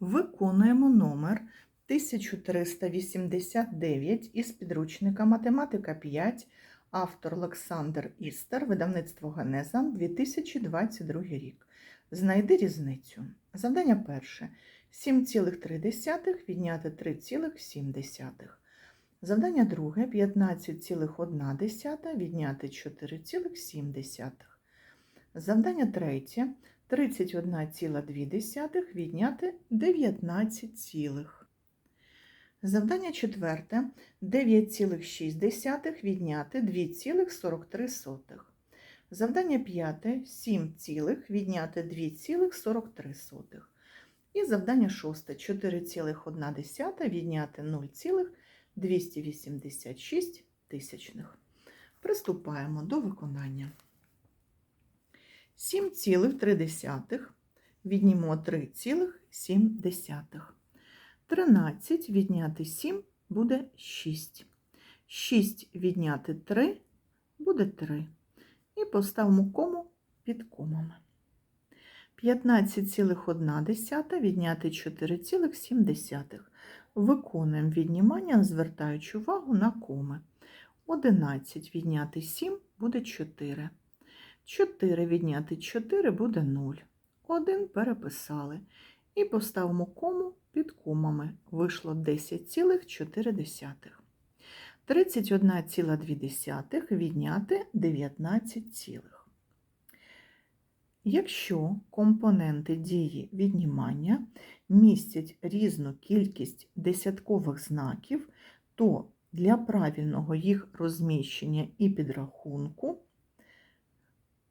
Виконуємо номер 1389 із підручника Математика 5, автор Олександр Істер, видавництво Генеза, 2022 рік. Знайди різницю. Завдання перше. 7,3 відняти 3,7. Завдання друге. 15,1 відняти 4,7. Завдання третє. 31,2 відняти 19, цілих. Завдання четверте 9,6 відняти 2,43. Завдання п'яте 7, цілих відняти 2,43. І завдання шосте 4,1 відняти 0,286 тисячних. Приступаємо до виконання. 7,3 віднімо 3,7. 13 відняти 7 буде 6. 6 відняти 3 буде 3. І поставимо кому під комами. 15,1 відняти 4,7. Виконуємо віднімання, звертаючи увагу на коми. 11 відняти 7 буде 4. 4 відняти 4 буде 0. 1 переписали. І поставимо кому під комами. Вийшло 10,4. 31,2 відняти 19, цілих. Якщо компоненти дії віднімання містять різну кількість десяткових знаків, то для правильного їх розміщення і підрахунку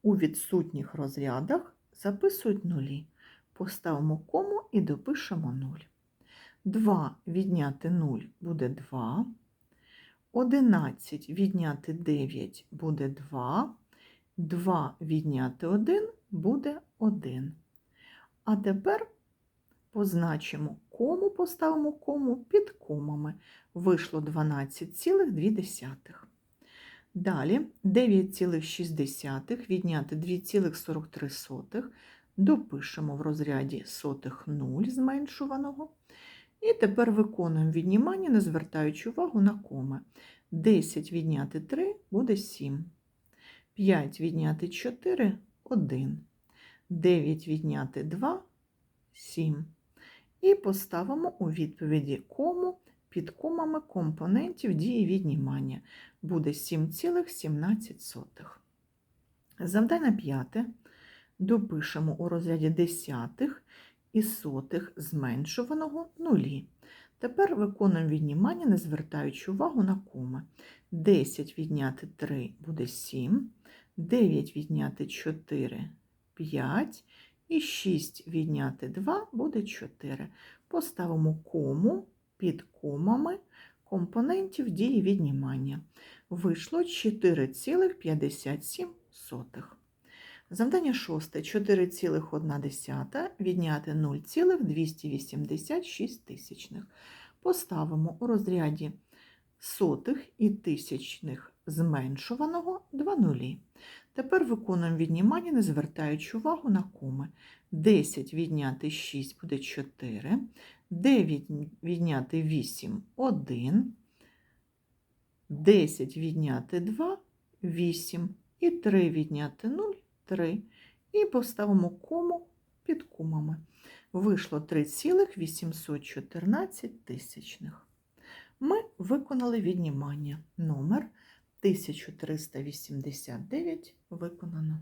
у відсутніх розрядах записують нулі. Поставимо кому і допишемо 0. 2 відняти 0 буде 2. 11 відняти 9 буде 2. 2 відняти 1 буде 1. А тепер позначимо кому, поставимо кому під комами. Вийшло 12,2. Далі 9,6 відняти 2,43 допишемо в розряді сотих 0 зменшуваного. І тепер виконуємо віднімання, не звертаючи увагу на коми. 10 відняти 3 буде 7. 5 відняти 4 1. 9 відняти 2 7. І поставимо у відповіді кому під комами компонентів дії віднімання. Буде 7,17. Завдання п'яте. Допишемо у розряді десятих і сотих зменшуваного нулі. Тепер виконуємо віднімання, не звертаючи увагу на коми. 10 відняти 3 буде 7, 9 відняти 4 5 і 6 відняти 2 буде 4. Поставимо кому під комами компонентів дії віднімання. Вийшло 4,57. Завдання шосте 4,1 відняти 0,286 тисячних. Поставимо у розряді сотих і тисячних зменшуваного 2 нулі. Тепер виконуємо віднімання, не звертаючи увагу на коми. 10 відняти 6 буде 4, 9 відняти 8 1, 10 відняти 2 8 і 3 відняти 0 3. І поставимо кому під комами. Вийшло 3,814 тисячних. Ми виконали віднімання. Номер 1389 виконано.